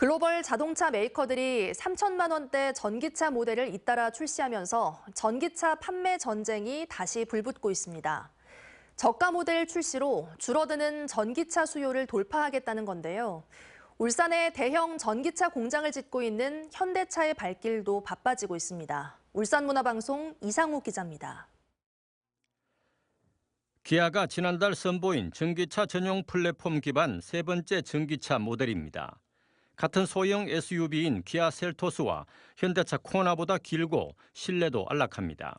글로벌 자동차 메이커들이 3천만 원대 전기차 모델을 잇따라 출시하면서 전기차 판매 전쟁이 다시 불붙고 있습니다. 저가 모델 출시로 줄어드는 전기차 수요를 돌파하겠다는 건데요. 울산에 대형 전기차 공장을 짓고 있는 현대차의 발길도 바빠지고 있습니다. 울산문화방송 이상욱 기자입니다. 기아가 지난달 선보인 전기차 전용 플랫폼 기반 세 번째 전기차 모델입니다. 같은 소형 SUV인 기아 셀토스와 현대차 코나보다 길고 실내도 안락합니다.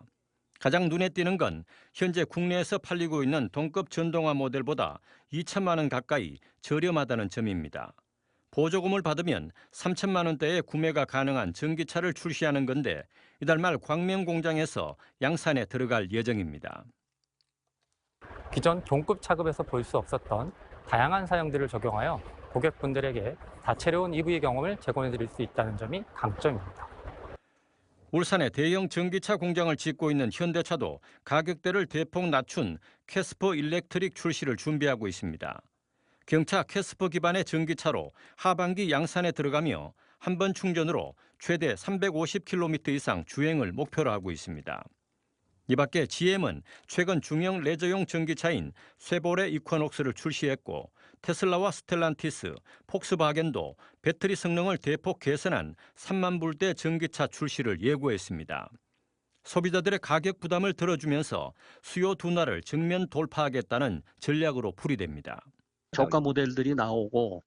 가장 눈에 띄는 건 현재 국내에서 팔리고 있는 동급 전동화 모델보다 2천만 원 가까이 저렴하다는 점입니다. 보조금을 받으면 3천만 원대에 구매가 가능한 전기차를 출시하는 건데 이달 말 광명 공장에서 양산에 들어갈 예정입니다. 기존 동급 차급에서 볼 수 없었던 다양한 사양들을 적용하여 고객분들에게 다채로운 EV 경험을 제공해 드릴 수 있다는 점이 강점입니다. 울산에 대형 전기차 공장을 짓고 있는 현대차도 가격대를 대폭 낮춘 캐스퍼 일렉트릭 출시를 준비하고 있습니다. 경차 캐스퍼 기반의 전기차로 하반기 양산에 들어가며 한 번 충전으로 최대 350km 이상 주행을 목표로 하고 있습니다. 이 밖에 GM은 최근 중형 레저용 전기차인 쉐보레 이퀄녹스를 출시했고 테슬라와 스텔란티스, 폭스바겐도 배터리 성능을 대폭 개선한 3만 불대 전기차 출시를 예고했습니다. 소비자들의 가격 부담을 들어주면서 수요 둔화를 정면 돌파하겠다는 전략으로 풀이됩니다. 저가 모델들이 나오고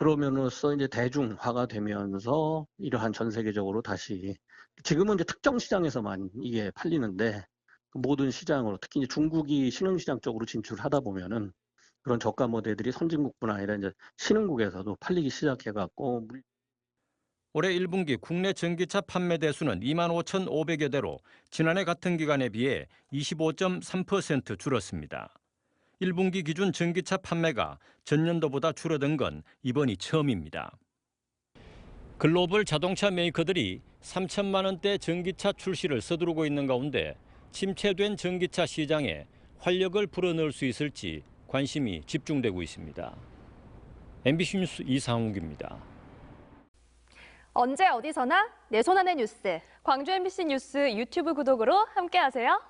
그러면으로써 이제 대중화가 되면서 이러한 전 세계적으로 다시 지금은 이제 특정 시장에서만 이게 팔리는데 그 모든 시장으로 특히 이제 중국이 신흥시장 쪽으로 진출하다 보면은 그런 저가 모델들이 선진국뿐 아니라 이제 신흥국에서도 팔리기 시작해갖고 올해 1분기 국내 전기차 판매 대수는 2만 5,500여 대로 지난해 같은 기간에 비해 25.3% 줄었습니다. 1분기 기준 전기차 판매가 전년도보다 줄어든 건 이번이 처음입니다. 글로벌 자동차 메이커들이 3천만 원대 전기차 출시를 서두르고 있는 가운데 침체된 전기차 시장에 활력을 불어넣을 수 있을지 관심이 집중되고 있습니다. MBC 뉴스 이상욱입니다. 언제 어디서나 내 손 안의 뉴스. 광주 MBC 뉴스 유튜브 구독으로 함께하세요.